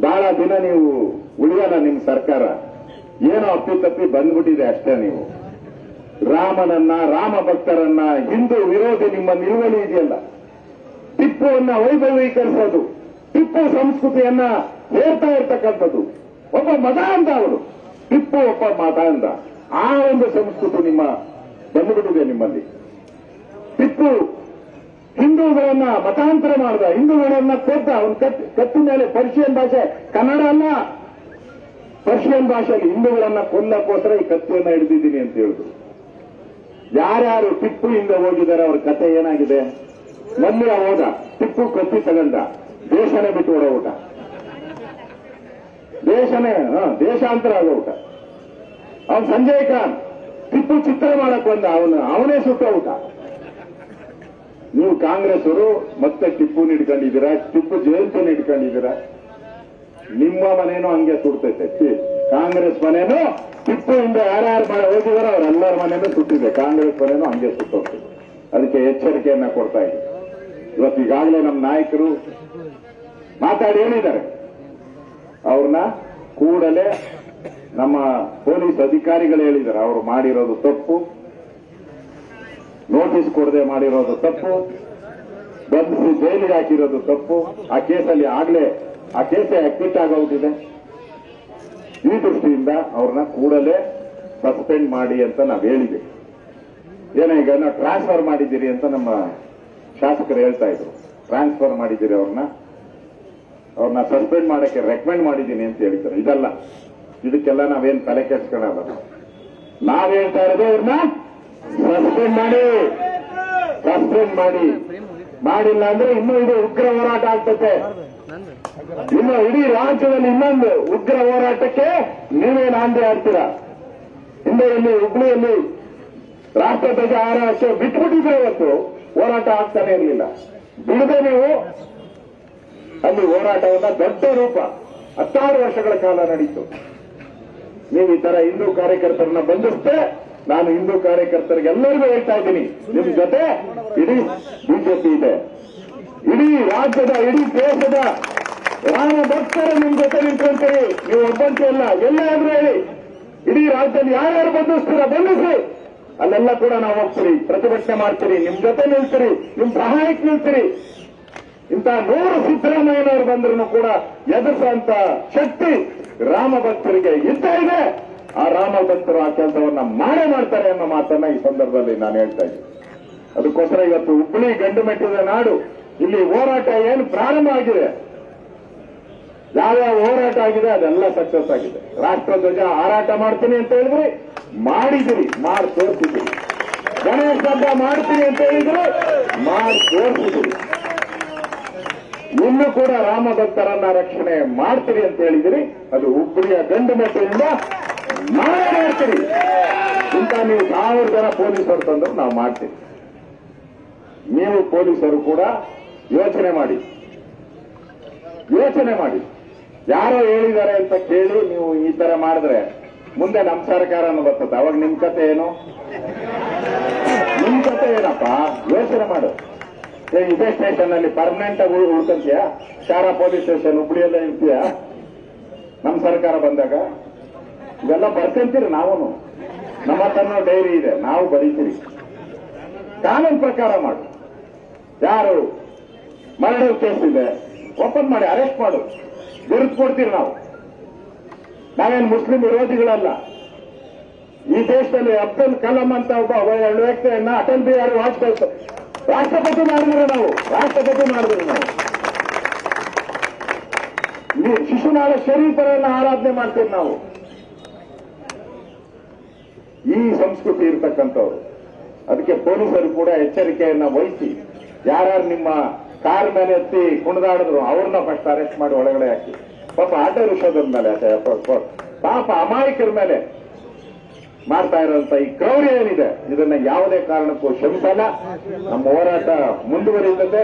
ಬಹಳ ದಿನ ನೀವು ಉಳಿಯಲ್ಲ ನಿಮ್ ಸರ್ಕಾರ. ಏನೋ ಅಪ್ಪಿತಪ್ಪಿ ಬಂದ್ಬಿಟ್ಟಿದೆ ಅಷ್ಟೇ ನೀವು. ರಾಮನನ್ನ ರಾಮ ಭಕ್ತರನ್ನ ಹಿಂದೂ ವಿರೋಧಿ ನಿಮ್ಮ ನಿಲುವಳಿ ಇದೆಯಲ್ಲ. ಟಿಪ್ಪುವನ್ನ ವೈಭವೀಕರಿಸೋದು, ಟಿಪ್ಪು ಸಂಸ್ಕೃತಿಯನ್ನ ಹೇರ್ತಾ ಇರ್ತಕ್ಕಂಥದ್ದು. ಒಬ್ಬ ಮತ ಅಂತ ಅವರು ಟಿಪ್ಪು ಒಬ್ಬ ಮತ ಅಂತ ಆ ಒಂದು ಸಂಸ್ಕೃತಿ ನಿಮ್ಮ ಬಂದ್ಬಿಟ್ಟಿದೆ ನಿಮ್ಮಲ್ಲಿ. ಟಿಪ್ಪು ಹಿಂದೂಗಳನ್ನ ಮತಾಂತರ ಮಾಡ್ದ. ಹಿಂದೂಗಳನ್ನ ಕೊದ್ದ ಕತ್ ಕತ್ತಿ ಮೇಲೆ ಪರ್ಷಿಯನ್ ಭಾಷೆ, ಕನ್ನಡ ಅಲ್ಲ. ಪರ್ಷಿಯನ್ ಭಾಷೆಯಲ್ಲಿ ಹಿಂದೂಗಳನ್ನ ಕೊಲ್ಲಕ್ಕೋಸ್ಕರ ಈ ಕತ್ತಿಯನ್ನ ಹಿಡಿದಿದ್ದೀನಿ ಅಂತ ಹೇಳಿದ್ರು ಯಾರ್ಯಾರು ಟಿಪ್ಪು ಹಿಂದೆ ಹೋಗಿದ್ದಾರೆ, ಅವ್ರ ಕತೆ ಏನಾಗಿದೆ? ಮೊನ್ನೆ ಹೋದ. ಟಿಪ್ಪು ಕತ್ತಿ ತಗೊಂಡ. ದೇಶನೇ ಬಿಟ್ಟು ಹೊಡೋಟ ದೇಶನೇ ದೇಶಾಂತರ ದೇಶಾಂತರ ಊಟ. ಅವ್ನು ಸಂಜಯ್ ಖಾನ್, ಟಿಪ್ಪು ಚಿತ್ರ ಮಾಡಕ್ ಬಂದ. ಅವನು, ಅವನೇ ಸುಟ್ಟೋಟ ನೀವು ಕಾಂಗ್ರೆಸ್ ಅವರು ಮತ್ತೆ ಟಿಪ್ಪು ಹಿಡ್ಕೊಂಡಿದ್ದೀರಾ ಟಿಪ್ಪು ಜಯಂತಿಯನ್ನು ಹಿಡ್ಕೊಂಡಿದ್ದೀರಾ ನಿಮ್ಮ ಮನೇನೂ ಹಂಗೆ ಸುಡ್ತೈತೆ. ಕಾಂಗ್ರೆಸ್ ಮನೇನು ಟಿಪ್ಪು ಹಿಂದೆ ಯಾರ್ಯಾರು ಹೋಗಿದಾರೋ ಅವರೆಲ್ಲರ ಮನೇನೂ ಸುಟ್ಟಿದೆ. ಕಾಂಗ್ರೆಸ್ ಮನೇನು ಹಂಗೆ ಸುಟ್ಟೋಗ್ತದೆ. ಅದಕ್ಕೆ ಎಚ್ಚರಿಕೆಯನ್ನ ಕೊಡ್ತಾ ಇದೆ ಇವತ್ತು ಈಗಾಗಲೇ ನಮ್ಮ ನಾಯಕರು ಮಾತಾಡಿ ಹೇಳಿದ್ದಾರೆ. ಅವ್ರನ್ನ ಕೂಡಲೇ ನಮ್ಮ ಪೊಲೀಸ್ ಅಧಿಕಾರಿಗಳು ಹೇಳಿದ್ದಾರೆ. ಅವರು ಮಾಡಿರೋದು ತಪ್ಪು. ನೋಟಿಸ್ ಕೊಡದೆ ಮಾಡಿರೋದು ತಪ್ಪು. ಬಂಧಿಸಿ ಜೈಲಿಗೆ ಹಾಕಿರೋದು ತಪ್ಪು. ಆ ಕೇಸಲ್ಲಿ ಆಗ್ಲೇ, ಆ ಕೇಸೇ ಅಕ್ವಿಟ್ ಆಗೋಗಿದೆ. ಈ ದೃಷ್ಟಿಯಿಂದ ಅವ್ರನ್ನ ಕೂಡಲೇ ಸಸ್ಪೆಂಡ್ ಮಾಡಿ ಅಂತ ನಾವು ಹೇಳಿದ್ವಿ. ಏನೋ ಈಗ ನಾವು ಟ್ರಾನ್ಸ್ಫರ್ ಮಾಡಿದ್ದೀರಿ ಅಂತ ನಮ್ಮ ಶಾಸಕರು ಹೇಳ್ತಾ ಇದ್ರು. ಟ್ರಾನ್ಸ್ಫರ್ ಮಾಡಿದ್ದೀರಿ ಅವ್ರನ್ನ. ಅವ್ರನ್ನ ಸಸ್ಪೆಂಡ್ ಮಾಡಕ್ಕೆ ರೆಕಮೆಂಡ್ ಮಾಡಿದ್ದೀನಿ ಅಂತ ಹೇಳ್ತಾರೆ ಇದಲ್ಲ. ಇದಕ್ಕೆಲ್ಲ ನಾವೇನು ತಲೆ ಕೆಡ್ಸ್ಕೊಳಲ್ಲ. ನಾವ್ ಹೇಳ್ತಾ ಇರೋದು ಅವ್ರನ್ನ ಸಸ್ಪೆಂಡ್ ಮಾಡಿ ಸಸ್ಪೆಂಡ್ ಮಾಡಿ. ಮಾಡಿಲ್ಲ ಅಂದ್ರೆ ಇನ್ನೂ ಇದು ಉಗ್ರ ಹೋರಾಟ ಆಗ್ತದೆ ಇನ್ನು ಇಡೀ ರಾಜ್ಯದಲ್ಲಿ ಇನ್ನೊಂದು ಉಗ್ರ ಹೋರಾಟಕ್ಕೆ ನೀವೇ ನಾಂದಿ ಆಗ್ತೀರಾ ಹಿಂದೆ ಇಲ್ಲಿ ಹುಬ್ಳಿಯಲ್ಲಿ ರಾಷ್ಟ್ರಧ್ವಜ ಆರಾಶ ಬಿಟ್ಬಿಟ್ಟಿದ್ರೆ ಇವತ್ತು ಹೋರಾಟ ಆಗ್ತಾನೆ ಇರಲಿಲ್ಲ. ಬಿಡದೆ ನೀವು ಅಲ್ಲಿ ಹೋರಾಟವನ್ನ ದೊಡ್ಡ ರೂಪ, ಹತ್ತಾರು ವರ್ಷಗಳ ಕಾಲ ನಡೀತು. ನೀವು ಈ ತರ ಹಿಂದೂ ಕಾರ್ಯಕರ್ತರನ್ನ ಬಂಧಿಸ್ತೆ ನಾನು ಹಿಂದೂ ಕಾರ್ಯಕರ್ತರಿಗೆ ಎಲ್ಲರಿಗೂ ಹೇಳ್ತಾ ಇದ್ದೀನಿ. ನಿಮ್ ಜೊತೆ ಇಡೀ ಬಿಜೆಪಿ ಇದೆ. ಇಡೀ ರಾಜ್ಯದ, ಇಡೀ ದೇಶದ ರಾಮ ಭಕ್ತರು ನಿಮ್ ಜೊತೆ ನಿಂತ್ಕೊಂತೀರಿ. ನೀವು ಒಬ್ಬಂತೆ ಅಲ್ಲ. ಎಲ್ಲ ಅಂದ್ರೆ ಹೇಳಿ. ಇಡೀ ರಾಜ್ಯದಲ್ಲಿ ಯಾರ್ಯಾರು ಬಂಧಿಸ್ತೀರ ಬಂಧಿಸಿ. ಅಲ್ಲೆಲ್ಲ ಕೂಡ ನಾವು ಹೋಗ್ತೀರಿ. ಪ್ರತಿಭಟನೆ ಮಾಡ್ತೀರಿ. ನಿಮ್ ಜೊತೆ ನಿಲ್ತೀರಿ. ನಿಮ್ ಸಹಾಯಕ್ಕೆ ನಿಲ್ತೀರಿ. ಇಂತಹ ನೂರು ಸಿದ್ದರಾಮಯ್ಯನವರು ಬಂದ್ರು ಕೂಡ ಎದುರಿಸುವಂತ ಶಕ್ತಿ ರಾಮ ಭಕ್ತರಿಗೆ ಇದ್ದೇ ಇದೆ. ಆ ರಾಮ ಭಕ್ತರು ಆ ಕೆಲಸವನ್ನ ಮಾಡೇ ಮಾಡ್ತಾರೆ ಅನ್ನೋ ಮಾತನ್ನ ಈ ಸಂದರ್ಭದಲ್ಲಿ ನಾನು ಹೇಳ್ತಾ ಇದ್ದೀನಿ. ಅದಕ್ಕೋಸ್ಕರ ಇವತ್ತು ಹುಬ್ಬಳ್ಳಿ ಗಂಡು ಮೆಟ್ಟಿದ ನಾಡು, ಇಲ್ಲಿ ಹೋರಾಟ ಏನು ಪ್ರಾರಂಭ ಆಗಿದೆ? ಯಾವ್ಯಾವ ಹೋರಾಟ ಆಗಿದೆ? ಅದೆಲ್ಲ ಸಕ್ಸಸ್ ಆಗಿದೆ. ರಾಷ್ಟ್ರ ಧ್ವಜ ಹಾರಾಟ ಮಾಡ್ತೀನಿ ಅಂತ ಹೇಳಿದ್ರಿ? ಮಾಡಿದಿರಿ. ಮಾಡಿ ತೋರಿಸಿದಿರಿ. ಗಣೇಶ ಹಬ್ಬ ಮಾಡ್ತೀನಿ ಅಂತ ಹೇಳಿದ್ರು? ಮಾಡಿ ತೋರಿಸಿದಿರಿ. ಇನ್ನು ಕೂಡ ರಾಮ ಭಕ್ತರನ್ನ ರಕ್ಷಣೆ ಮಾಡ್ತೀರಿ ಅಂತ ಹೇಳಿದಿರಿ. ಅದು ಹುಬ್ಬಳ್ಳಿಯ ಗಂಡು ಮಟ್ಟದಿಂದ ಮಾಡೇ ಮಾಡ್ತೀವಿ. ಇಂತ ನೀವು ಸಾವಿರ ಜನ ಪೊಲೀಸರು ತಂದ್ರೆ ನಾವು ಮಾಡ್ತೀವಿ. ನೀವು ಪೊಲೀಸರು ಕೂಡ ಯೋಚನೆ ಮಾಡಿ. ಯೋಚನೆ ಮಾಡಿ. ಯಾರೋ ಹೇಳಿದ್ದಾರೆ ಅಂತ ಕೇಳಿ ನೀವು ಈ ತರ ಮಾಡಿದ್ರೆ ಮುಂದೆ ನಮ್ಮ ಸರ್ಕಾರನೂ ಬರ್ತದೆ. ಅವಾಗ ನಿಮ್ ಕತೆ ಏನು? ನಿಮ್ ಕತೆ ಏನಪ್ಪ? ಯೋಚನೆ ಮಾಡು. ಇದೇ ಸ್ಟೇಷನ್ ಅಲ್ಲಿ ಪರ್ಮನೆಂಟ್ ಆಗಿ ಉಳ್- ಉಳ್ಕೊಂತೀಯ? ಶಾರಾ ಪೊಲೀಸ್ ಸ್ಟೇಷನ್ ಹುಬ್ಳಿಯಲ್ಲೇ ಇರ್ತೀಯ? ನಮ್ಮ ಸರ್ಕಾರ ಬಂದಾಗ? ಇವೆಲ್ಲ ಬರ್ಕಂತೀರಿ ನಾವು ನಮ್ಮ ತನ್ನ ಡೈರಿ ಇದೆ, ನಾವು ಬರೀತೀರಿ. ಕಾನೂನು ಪ್ರಕಾರ ಮಾಡು. ಯಾರು ಮರ್ಡರ್ ಕೇಸ್ ಇದೆ, ಓಪನ್ ಮಾಡಿ ಅರೆಸ್ಟ್ ಮಾಡು. ಬಿರುದು ಕೊಡ್ತೀವಿ ನಾವು. ನಾವೇನು ಮುಸ್ಲಿಂ ವಿರೋಧಿಗಳಲ್ಲ. ಈ ದೇಶದಲ್ಲಿ ಅಬ್ದುಲ್ ಕಲಾಂ ಅಂತ ಒಬ್ಬ ಒಳ್ಳೆ ವ್ಯಕ್ತಿಯನ್ನ ಅಟಲ್ ಬಿಹಾರಿ ವಾಜಪೇಯಿ ರಾಷ್ಟ್ರಪತಿ ಮಾಡಿದ್ರೆ ನಾವು, ರಾಷ್ಟ್ರಪತಿ ಮಾಡಿದ್ರು ನಾವು. ಶಿಶುನಾಳ ಶರೀಫರನ್ನ ಆರಾಧನೆ ಮಾಡ್ತೀವಿ ನಾವು. ಈ ಸಂಸ್ಕೃತಿ ಇರತಕ್ಕಂಥವ್ರು. ಅದಕ್ಕೆ ಪೊಲೀಸರು ಕೂಡ ಎಚ್ಚರಿಕೆಯನ್ನ ವಹಿಸಿ, ಯಾರ್ಯಾರು ನಿಮ್ಮ ಕಾರ್ ಮೇಲೆ ಎತ್ತಿ ಕುಣಿದಾಡಿದ್ರು, ಅವ್ರನ್ನ ಫಸ್ಟ್ ಅರೆಸ್ಟ್ ಮಾಡಿ ಒಳಗಡೆ ಹಾಕಿ. ಪಾಪ ಆಟೋ ರಿಕ್ಷಾದ ಮೇಲೆ ಪಾಪ ಅಮಾಯಕರ ಮೇಲೆ ಮಾಡ್ತಾ ಇರುವಂತ ಈ ಕ್ರೌರ್ಯ ಏನಿದೆ, ಇದನ್ನ ಯಾವುದೇ ಕಾರಣಕ್ಕೂ ಕ್ಷಮಿಸಲ್ಲ ನಮ್ಮ ಹೋರಾಟ ಮುಂದುವರಿಯುತ್ತದೆ.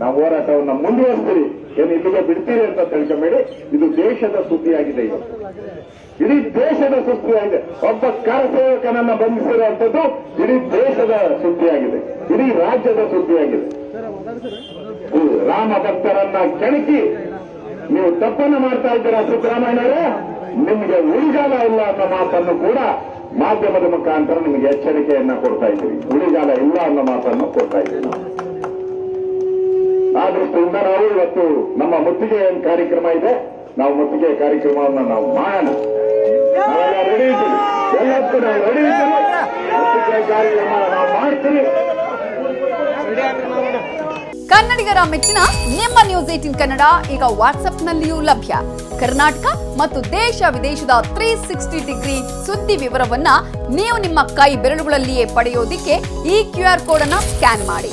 ನಾವು ಹೋರಾಟವನ್ನ ಮುಂದುವರಿಸ್ತೀವಿ. ಏನು ಇಲ್ಲಿಗೆ ಬಿಡ್ತೀರಿ ಅಂತ ತಿಳ್ಕೊಂಬೇಡಿ ಇದು ದೇಶದ ಸುದ್ದಿಯಾಗಿದೆ ಇವತ್ತು ಇಡೀ ದೇಶದ ಸುದ್ದಿಯಾಗಿದೆ. ಒಬ್ಬ ಕರಸೇವಕನನ್ನ ಬಂಧಿಸಿರುವಂತದ್ದು ಇಡೀ ದೇಶದ ಸುದ್ದಿಯಾಗಿದೆ. ಇಡೀ ರಾಜ್ಯದ ಸುದ್ದಿಯಾಗಿದೆ. ರಾಮ ಭಕ್ತರನ್ನ ಕೆಣಕಿ ನೀವು ತಪ್ಪನ್ನು ಮಾಡ್ತಾ ಇದ್ದೀರಾ ಸಿದ್ದರಾಮಯ್ಯನವರೇ? ನಿಮಗೆ ಉಳಿಗಾಲ ಇಲ್ಲ ಅನ್ನೋ ಮಾತನ್ನು ಕೂಡ ಮಾಧ್ಯಮದ ಮುಖಾಂತರ ನಿಮಗೆ ಎಚ್ಚರಿಕೆಯನ್ನ ಕೊಡ್ತಾ ಇದ್ದೀವಿ. ಉಳಿಗಾಲ ಇಲ್ಲ ಅನ್ನೋ ಮಾತನ್ನು ಕೊಡ್ತಾ ಇದ್ದೀವಿ. ಆ ದೃಷ್ಟಿಯಿಂದ ನಾವು ಇವತ್ತು ನಮ್ಮ ಮುತ್ತಿಗೆ ಏನು ಕಾರ್ಯಕ್ರಮ ಇದೆ. ನಾವು ಮುತ್ತಿಗೆ ಕಾರ್ಯಕ್ರಮವನ್ನು ನಾವು ಮಾಡೋಣ. ರೆಡಿ ಇದ್ದೀವಿ. ನಾವು ರೆಡಿ ಮುತ್ತಿಗೆ ಕಾರ್ಯಕ್ರಮ ನಾವು ಮಾಡ್ತೀವಿ. ಕನ್ನಡಿಗರ ಮೆಚ್ಚಿನ ನಿಮ್ಮ ನ್ಯೂಸ್ ಏಟಿನ್ ಕನ್ನಡ ಈಗ ವಾಟ್ಸ್ಆಪ್ನಲ್ಲಿಯೂ ಲಭ್ಯ. ಕರ್ನಾಟಕ ಮತ್ತು ದೇಶ ವಿದೇಶದ ತ್ರೀ ಸಿಕ್ಸ್ಟಿ ಡಿಗ್ರಿ ಸುದ್ದಿ ವಿವರವನ್ನ ನೀವು ನಿಮ್ಮ ಕೈ ಬೆರಳುಗಳಲ್ಲಿಯೇ ಪಡೆಯೋದಿಕ್ಕೆ ಈ ಕ್ಯೂ ಆರ್ ಕೋಡ್ ಅನ್ನ ಸ್ಕ್ಯಾನ್ ಮಾಡಿ.